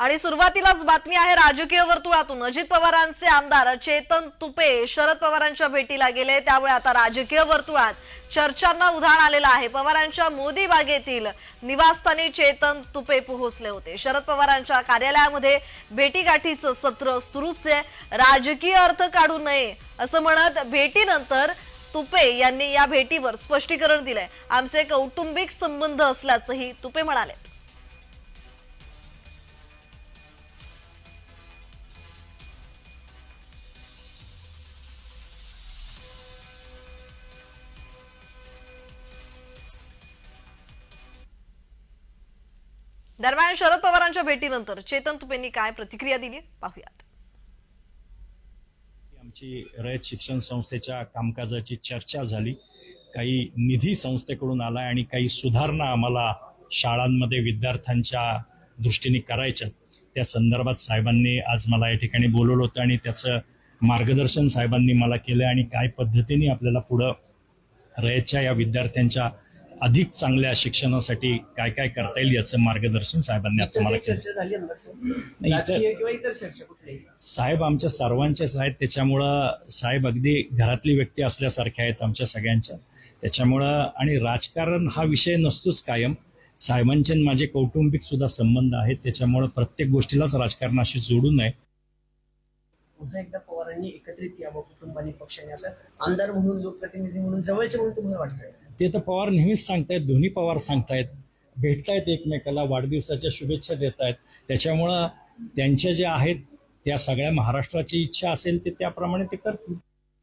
आणि सुरुवातीलाच बातमी आहे राजकीय वर्तुळातून. अजित पवारांचे आमदार चेतन तुपे शरद पवारांच्या भेटीला गेले. त्यामुळे आता राजकीय वर्तुळात चर्चांना उधाण आलेलं आहे. पवारांच्या मोदी बागेतील निवासस्थानी चेतन तुपे पोहोचले होते. शरद पवारांच्या कार्यालयामध्ये भेटीगाठीचं सत्र सुरूच आहे. राजकीय अर्थ काढू नये असं म्हणत भेटीनंतर तुपे यांनी या भेटीवर स्पष्टीकरण दिलंय. आमचे कौटुंबिक संबंध असल्याचंही तुपे म्हणाले. दरम्यान शरद पवारांच्या भेटीनंतर चेतन तुपेंनी काय प्रतिक्रिया दिली पाहूयात. आमची रयत शिक्षण संस्थेच्या कामकाजाची चर्चा झाली. काही निधी संस्थेकडून आलाय आणि काही सुधारणा आम्हाला शाळांमध्ये विद्यार्थ्यांच्या दृष्टीने करायच्या त्या संदर्भात साहेबांनी आज मला या ठिकाणी बोलवलं होतं आणि त्याचं मार्गदर्शन साहेबांनी मला केलं आणि काय पद्धतीने आपल्याला पुढं रयतच्या या विद्यार्थ्यांच्या अधिक चांगल्या शिक्षणासाठी काय काय करता येईल याचं मार्गदर्शन साहेबांनी आता मला केलं. चर्चा झाली आमदार साहेब आमच्या सर्वांचेच आहेत. त्याच्यामुळं साहेब अगदी घरातली व्यक्ती असल्यासारखे आहेत आमच्या सगळ्यांच्या. त्याच्यामुळं आणि राजकारण हा विषय नसतोच कायम. साहेबांचे माझे कौटुंबिक सुद्धा संबंध आहेत. त्याच्यामुळं प्रत्येक गोष्टीलाच राजकारणाशी जोडू नये. पुन्हा एकदा पवारांनी एकत्रित यावं कुटुंबाने पक्षाने असं आमदार म्हणून लोकप्रतिनिधी म्हणून जवळचे म्हणून तुम्हाला वाटतंय? ते तर पवार नेहमीच सांगतायत दोन्ही पवार सांगतायत. भेटतायत एकमेकाला वाढदिवसाच्या शुभेच्छा देत आहेत त्याच्यामुळं त्यांच्या ज्या आहेत त्या सगळ्या महाराष्ट्राची इच्छा असेल ते त्याप्रमाणे ते करतील.